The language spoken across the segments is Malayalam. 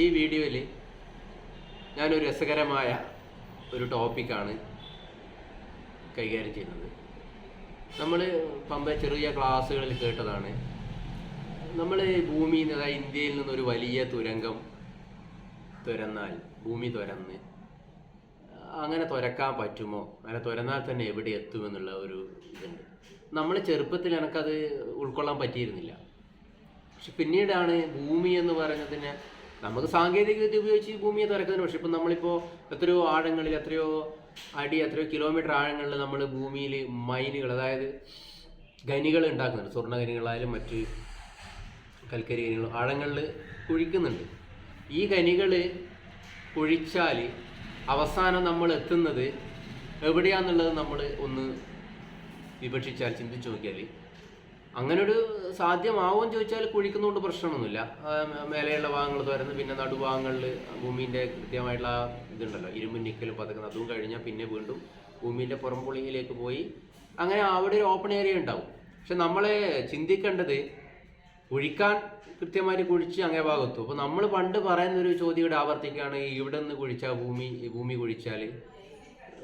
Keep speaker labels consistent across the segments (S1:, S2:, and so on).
S1: ഈ വീഡിയോയിൽ ഞാനൊരു രസകരമായ ഒരു ടോപ്പിക്കാണ് കൈകാര്യം ചെയ്യുന്നത്. നമ്മൾ പമ്പ ചെറിയ ക്ലാസ്സുകളിൽ കേട്ടതാണ്. നമ്മൾ ഭൂമിയിൽ നിന്ന് അതായത് ഇന്ത്യയിൽ നിന്നൊരു വലിയ തുരങ്കം തുരന്നാൽ ഭൂമി തുരന്ന് അങ്ങനെ തുരക്കാൻ പറ്റുമോ? അങ്ങനെ തുരന്നാൽ തന്നെ എവിടെ എത്തുമെന്നുള്ള ഒരു ഇതുണ്ട്. നമ്മൾ ചെറുപ്പത്തിൽ എനിക്കത് ഉൾക്കൊള്ളാൻ പറ്റിയിരുന്നില്ല. പക്ഷെ പിന്നീടാണ് ഭൂമി എന്ന് പറയുന്നതിന് നമുക്ക് സാങ്കേതിക വിദ്യ ഉപയോഗിച്ച് ഭൂമിയെ തുറക്കുന്നുണ്ട് പക്ഷെ ഇപ്പം നമ്മളിപ്പോൾ എത്രയോ ആഴങ്ങളിൽ എത്രയോ അടി എത്രയോ കിലോമീറ്റർ ആഴങ്ങളിൽ നമ്മൾ ഭൂമിയിൽ മൈനുകൾ അതായത് ഖനികൾ ഉണ്ടാക്കുന്നുണ്ട്. സ്വർണ ഖനികളായാലും മറ്റ് കൽക്കരി ഖനികൾ ആഴങ്ങളിൽ കുഴിക്കുന്നുണ്ട് ഈ ഖനികൾ കുഴിച്ചാൽ അവസാനം നമ്മൾ എത്തുന്നത് എവിടെയാന്നുള്ളത് നമ്മൾ ഒന്ന് വിപക്ഷിച്ചാൽ ചിന്തിച്ചു നോക്കിയാൽ അങ്ങനെ ഒരു സാധ്യമാവുമെന്ന് ചോദിച്ചാൽ കുഴിക്കുന്നതുകൊണ്ട് പ്രശ്നമൊന്നുമില്ല മേലെയുള്ള ഭാഗങ്ങൾ തുറന്ന് പിന്നെ നടുഭാഗങ്ങളിൽ ഭൂമിന്റെ കൃത്യമായിട്ടുള്ള ഇതുണ്ടല്ലോ ഇരുമ്പ് നിക്കലും പതക്കുന്നത് അതും കഴിഞ്ഞാൽ പിന്നെ വീണ്ടും ഭൂമിന്റെ പുറംപൊളിയിലേക്ക് പോയി അങ്ങനെ അവിടെ ഒരു ഓപ്പൺ ഏരിയ ഉണ്ടാവും. പക്ഷെ നമ്മളെ ചിന്തിക്കേണ്ടത് കുഴിക്കാൻ കൃത്യമായിട്ട് കുഴിച്ച് അങ്ങേ ഭാഗത്തു. അപ്പോൾ നമ്മൾ പണ്ട് പറയുന്ന ഒരു ചോദ്യം ഇവിടെ ആവർത്തിക്കുകയാണ് ഇവിടെ നിന്ന് കുഴിച്ചാൽ ഭൂമി ഭൂമി കുഴിച്ചാൽ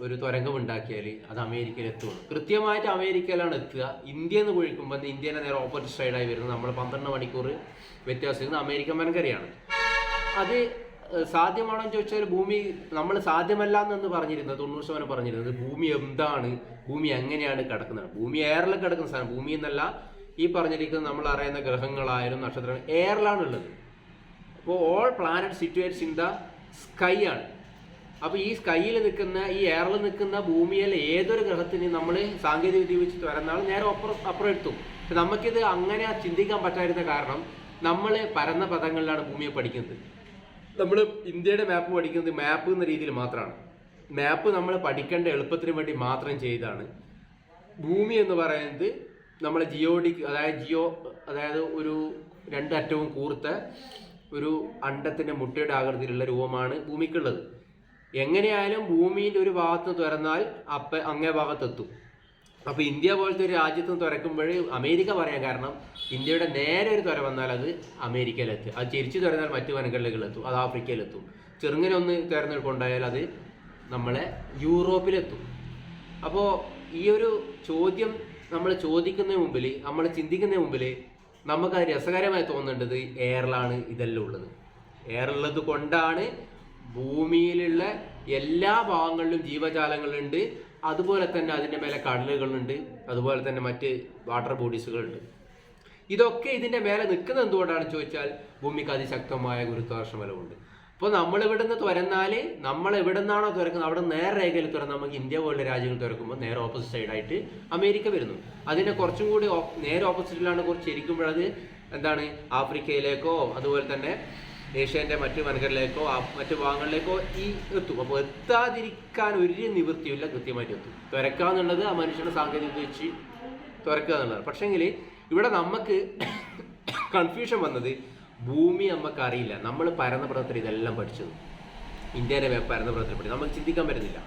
S1: ഒരു തുരങ്കം ഉണ്ടാക്കിയാൽ അത് അമേരിക്കയിൽ എത്തുള്ളൂ കൃത്യമായിട്ട് അമേരിക്കയിലാണ് എത്തുക. ഇന്ത്യ എന്ന് കുഴിക്കുമ്പോൾ ഇന്ത്യനെ നേരെ ഓപ്പോസിറ്റ് സൈഡായി വരുന്നത് നമ്മൾ പന്ത്രണ്ട് മണിക്കൂർ വ്യത്യാസം അമേരിക്കൻ വൻകരയാണ്. അത് സാധ്യമാണോ എന്ന് ചോദിച്ചാൽ ഭൂമി നമ്മൾ സാധ്യമല്ല എന്ന് പറഞ്ഞിരുന്നത് തൊണ്ണൂറ് ശതമാനം പറഞ്ഞിരുന്നത് ഭൂമി എന്താണ് ഭൂമി എങ്ങനെയാണ് കിടക്കുന്നത്? ഭൂമി എയറിൽ കിടക്കുന്ന സാധനം ഭൂമി എന്നല്ല ഈ പറഞ്ഞിരിക്കുന്ന നമ്മൾ അറിയുന്ന ഗ്രഹങ്ങളായാലും നക്ഷത്രങ്ങൾ എയറിലാണ് ഉള്ളത് അപ്പോൾ all planet situates in the sky ആണ്. അപ്പോൾ ഈ സ്കൈയിൽ നിൽക്കുന്ന ഈ എയറിൽ നിൽക്കുന്ന ഭൂമിയിൽ ഏതൊരു ഗ്രഹത്തിന് നമ്മൾ സാങ്കേതിക വിദ്യ വെച്ച് തുറന്നാൽ നേരെ അപ്പുറം അപ്പുറം എത്തും. നമുക്കിത് അങ്ങനെ ചിന്തിക്കാൻ പറ്റാതിരുന്ന കാരണം നമ്മൾ പരന്ന പദങ്ങളിലാണ് ഭൂമിയെ പഠിക്കുന്നത്. നമ്മൾ ഇന്ത്യയുടെ മാപ്പ് പഠിക്കുന്നത് മാപ്പ് എന്ന രീതിയിൽ മാത്രമാണ്. മാപ്പ് നമ്മൾ പഠിക്കേണ്ട എളുപ്പത്തിന് വേണ്ടി മാത്രം ചെയ്താണ്. ഭൂമി എന്ന് പറയുന്നത് നമ്മളെ ജിയോഡി അതായത് ജിയോ അതായത് ഒരു രണ്ടറ്റവും കൂർത്ത ഒരു അണ്ടത്തിന്റെ മുട്ടയുടെ ആകൃതിയിലുള്ള രൂപമാണ് ഭൂമിക്കുള്ളത്. എങ്ങനെയായാലും ഭൂമിയുടെ ഒരു ഭാഗത്ത് തുറന്നാൽ അപ്പ അങ്ങേ ഭാഗത്തെത്തും. അപ്പൊ ഇന്ത്യ പോലത്തെ ഒരു രാജ്യത്ത് നിന്ന് തുറക്കുമ്പോൾ അമേരിക്ക പറയാൻ കാരണം ഇന്ത്യയുടെ നേരെ ഒരു തുര വന്നാൽ അത് അമേരിക്കയിലെത്തും. അത് തിരിച്ചു തുറന്നാൽ മറ്റു വനങ്ങളിലേക്കെത്തും. അത് ആഫ്രിക്കയിലെത്തും. ചെറുങ്ങനെ ഒന്ന് തുറന്നു കൊണ്ടായാൽ അത് നമ്മളെ യൂറോപ്പിലെത്തും. അപ്പോൾ ഈ ഒരു ചോദ്യം നമ്മൾ ചോദിക്കുന്നതിന് മുമ്പിൽ നമ്മൾ ചിന്തിക്കുന്നതിന് മുമ്പിൽ നമുക്ക് അത് രസകരമായി തോന്നേണ്ടത് എയറിലാണ് ഇതെല്ലാം ഉള്ളത്. എയറുള്ളത് കൊണ്ടാണ് ഭൂമിയിലുള്ള എല്ലാ ഭാഗങ്ങളിലും ജീവജാലങ്ങളുണ്ട്. അതുപോലെ തന്നെ അതിന്റെ മേലെ കടലുകളുണ്ട്. അതുപോലെ തന്നെ മറ്റ് വാട്ടർ ബോഡീസുകളുണ്ട് ഇതൊക്കെ ഇതിന്റെ മേലെ നിൽക്കുന്നത് എന്തുകൊണ്ടാണെന്ന് ചോദിച്ചാൽ ഭൂമിക്ക് അതിശക്തമായ ഗുരുത്വാകർഷണ ബലമുണ്ട് അപ്പോൾ നമ്മൾ ഇവിടുന്ന് തുരന്നാൽ നമ്മൾ എവിടെ നിന്നാണോ തുറക്കുന്നത് അവിടെ നേരെ രേഖയിൽ തുറന്ന് നമുക്ക് ഇന്ത്യ പോലുള്ള രാജ്യങ്ങൾ തുറക്കുമ്പോൾ നേരെ ഓപ്പോസിറ്റ് സൈഡായിട്ട് അമേരിക്ക വരുന്നു. അതിനെ കുറച്ചും കൂടി നേരെ ഓപ്പോസിറ്റിലാണ് കുറച്ച് ഇരിക്കുമ്പോഴത് എന്താണ് ആഫ്രിക്കയിലേക്കോ അതുപോലെ തന്നെ ഏഷ്യന്റെ മറ്റു ആ- മറ്റു ഭാഗങ്ങളിലേക്കോ ഈ എത്തും. അപ്പോൾ എത്താതിരിക്കാൻ ഒരു നിവൃത്തിയില്ല കൃത്യമായിട്ട് എത്തും. തുറക്കാന്നുള്ളത് ആ മനുഷ്യന്റെ സാങ്കേതിക വെച്ച് തുറക്കുക എന്നുള്ളത് പക്ഷേങ്കിൽ ഇവിടെ നമുക്ക് കൺഫ്യൂഷൻ വന്നത് ഭൂമി നമുക്ക് അറിയില്ല. നമ്മൾ പരന്ന പ്രവർത്തനം ഇതെല്ലാം പഠിച്ചത്. ഇന്ത്യയുടെ പരന്ന പ്രവർത്തനം പഠിച്ചു നമുക്ക് ചിന്തിക്കാൻ പറ്റുന്നില്ല.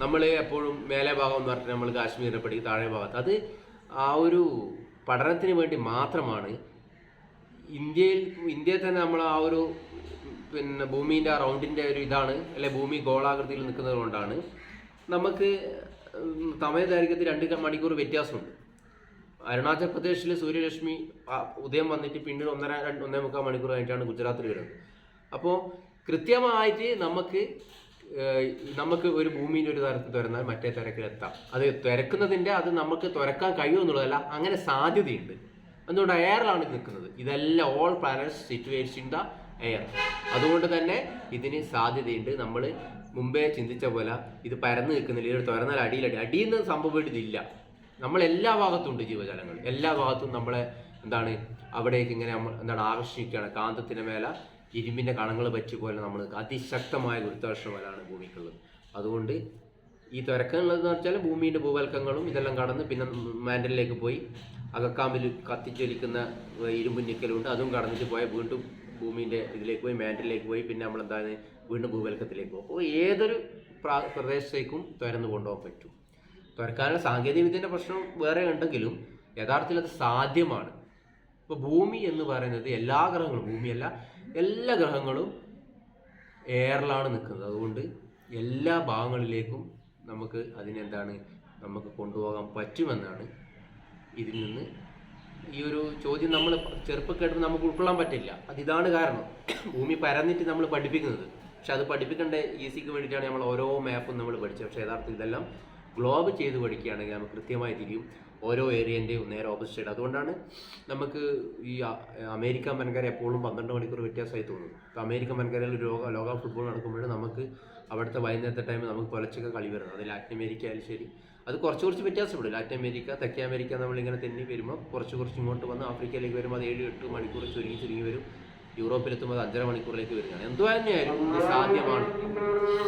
S1: നമ്മൾ എപ്പോഴും മേലെ ഭാഗം എന്ന് പറഞ്ഞിട്ട് നമ്മൾ കാശ്മീരിനെ പഠിക്കും താഴെ ഭാഗത്ത്. അത് ആ ഒരു പഠനത്തിന് വേണ്ടി മാത്രമാണ് ഇന്ത്യയിൽ ഇന്ത്യയിൽ തന്നെ നമ്മൾ ആ ഒരു പിന്നെ ഭൂമിന്റെ ആ റൗണ്ടിന്റെ ഒരു ഇതാണ് അല്ലെ ഭൂമി ഗോളാകൃതിയിൽ നിൽക്കുന്നത് കൊണ്ടാണ്. നമുക്ക് സമയ ദൈർഘ്യത്തിൽ രണ്ട് മണിക്കൂർ വ്യത്യാസമുണ്ട്. അരുണാചൽ പ്രദേശിൽ സൂര്യരശ്മി ഉദയം വന്നിട്ട് പിന്നീട് ഒന്നര രണ്ട് ഒന്നേ മുക്കാൽ മണിക്കൂർ കഴിഞ്ഞിട്ടാണ് ഗുജറാത്തിൽ വരുന്നത്. അപ്പോൾ കൃത്യമായിട്ട് നമുക്ക് നമുക്ക് ഒരു ഭൂമിന്റെ ഒരു തരത്തിൽ തുരന്നാൽ മറ്റേ തിരക്കിലെത്താം. അത് തുരക്കുന്നതിന്റെ അത് നമുക്ക് തുരക്കാൻ കഴിയുമെന്നുള്ളതല്ല അങ്ങനെ സാധ്യതയുണ്ട്. എന്തുകൊണ്ട് എയറിലാണ് നിൽക്കുന്നത്? ഇതെല്ലാം all planets situates in the air അതുകൊണ്ട് തന്നെ ഇതിന് സാധ്യതയുണ്ട്. നമ്മൾ മുമ്പേ ചിന്തിച്ച പോലെ ഇത് പരന്ന് നിൽക്കുന്നില്ല. ഇത് തുറന്നാൽ അടിയിലടി അടിയിൽ നിന്ന് സംഭവിച്ചിട്ടില്ല നമ്മൾ എല്ലാ ഭാഗത്തും ഉണ്ട് ജീവജാലങ്ങൾ. എല്ലാ ഭാഗത്തും നമ്മളെ എന്താണ് അവിടേക്ക് ഇങ്ങനെ എന്താണ് ആകർഷിക്കുകയാണ്. കാന്തത്തിന് മേലെ ഇരുമ്പിന്റെ കണങ്ങൾ പറ്റി പോലെ നമ്മൾ അതിശക്തമായ ഗുരുത്വാകർഷണ ബലമാണ് ഭൂമിക്കുള്ളത്. അതുകൊണ്ട് ഈ തുരക്കങ്ങളെന്ന് വെച്ചാൽ ഭൂമിയുടെ ഭൂവൽക്കങ്ങളും ഇതെല്ലാം കടന്ന് പിന്നെ മാൻഡലിലേക്ക് പോയി അകക്കാമ്പിൽ കത്തിച്ചൊലിക്കുന്ന ഇരുമ്പ് നിക്കലുണ്ട്. അതും കടന്നിട്ട് പോയാൽ വീണ്ടും ഭൂമിന്റെ ഇതിലേക്ക് പോയി മാൻഡലിലേക്ക് പോയി. പിന്നെ നമ്മൾ എന്താണ് വീണ്ടും ഭൂവൽക്കത്തിലേക്ക് പോകും. അപ്പോൾ ഏതൊരു പ്രാ- പ്രദേശത്തേക്കും തുരന്നു കൊണ്ടുപോകാൻ പറ്റും. തുരക്കാനുള്ള സാങ്കേതിക വിദ്യന്റെ പ്രശ്നം വേറെ ഉണ്ടെങ്കിലും യഥാർത്ഥത്തിൽ അത് സാധ്യമാണ്. ഇപ്പോൾ ഭൂമി എന്ന് പറയുന്നത് എല്ലാ ഗ്രഹങ്ങളും ഭൂമിയല്ല എല്ലാ ഗ്രഹങ്ങളും എയറിലാണ് നിൽക്കുന്നത്. അതുകൊണ്ട് എല്ലാ ഭാഗങ്ങളിലേക്കും നമുക്ക് അതിനെന്താണ് നമുക്ക് കൊണ്ടുപോകാൻ പറ്റുമെന്നാണ് ഇതിൽ നിന്ന് ഈ ഒരു ചോദ്യം നമ്മൾ ചെറുപ്പം കേട്ടപ്പോൾ നമുക്ക് ഉൾക്കൊള്ളാൻ പറ്റില്ല. അത് ഇതാണ് കാരണം. ഭൂമി പരന്നിട്ട് നമ്മൾ പഠിപ്പിക്കുന്നത്. പക്ഷെ അത് പഠിപ്പിക്കേണ്ട ഈസിക്ക് വേണ്ടിയിട്ടാണ് നമ്മൾ ഓരോ മാപ്പും നമ്മൾ പഠിച്ചത്. പക്ഷേ യഥാർത്ഥത്തിൽ ഇതെല്ലാം ഗ്ലോബ് ചെയ്ത് പഠിക്കുകയാണെങ്കിൽ നമുക്ക് കൃത്യമായി തിരിയും. ഓരോ ഏരിയന്റെയും നേരെ ഓപ്പോസിറ്റ് അതുകൊണ്ടാണ് നമുക്ക് ഈ അമേരിക്കൻ അമേരിക്ക വൻകര എപ്പോഴും പന്ത്രണ്ട് മണിക്കൂർ വ്യത്യാസമായി തോന്നും ഇപ്പോൾ അമേരിക്ക വൻകരയിൽ ലോക ലോക ഫുട്ബോൾ നടക്കുമ്പോഴും നമുക്ക് അവിടുത്തെ വൈകുന്നേരത്തെ ടൈമിൽ നമുക്ക് പുലച്ചൊക്കെ കളി വരുന്നത്. അത് ലാറ്റിൻ അമേരിക്ക ആയാലും ശരി അത് കുറച്ച് കുറച്ച് വ്യത്യാസപ്പെടും. ലാറ്റിൻ അമേരിക്ക തെക്കേ അമേരിക്ക നമ്മളിങ്ങനെ തെന്നി വരുമ്പോൾ കുറച്ച് കുറച്ച് ഇങ്ങോട്ട് വന്ന് ആഫ്രിക്കയിലേക്ക് വരുമ്പോൾ അത് ഏഴ് എട്ട് മണിക്കൂർ ചുരുങ്ങി ചുരുങ്ങി വരും. യൂറോപ്പിലെത്തുമ്പോൾ അത് അഞ്ചര മണിക്കൂറിലേക്ക് വരുന്നതാണ് എന്തുതന്നെയായാലും ഇത് സാധ്യമാണ്.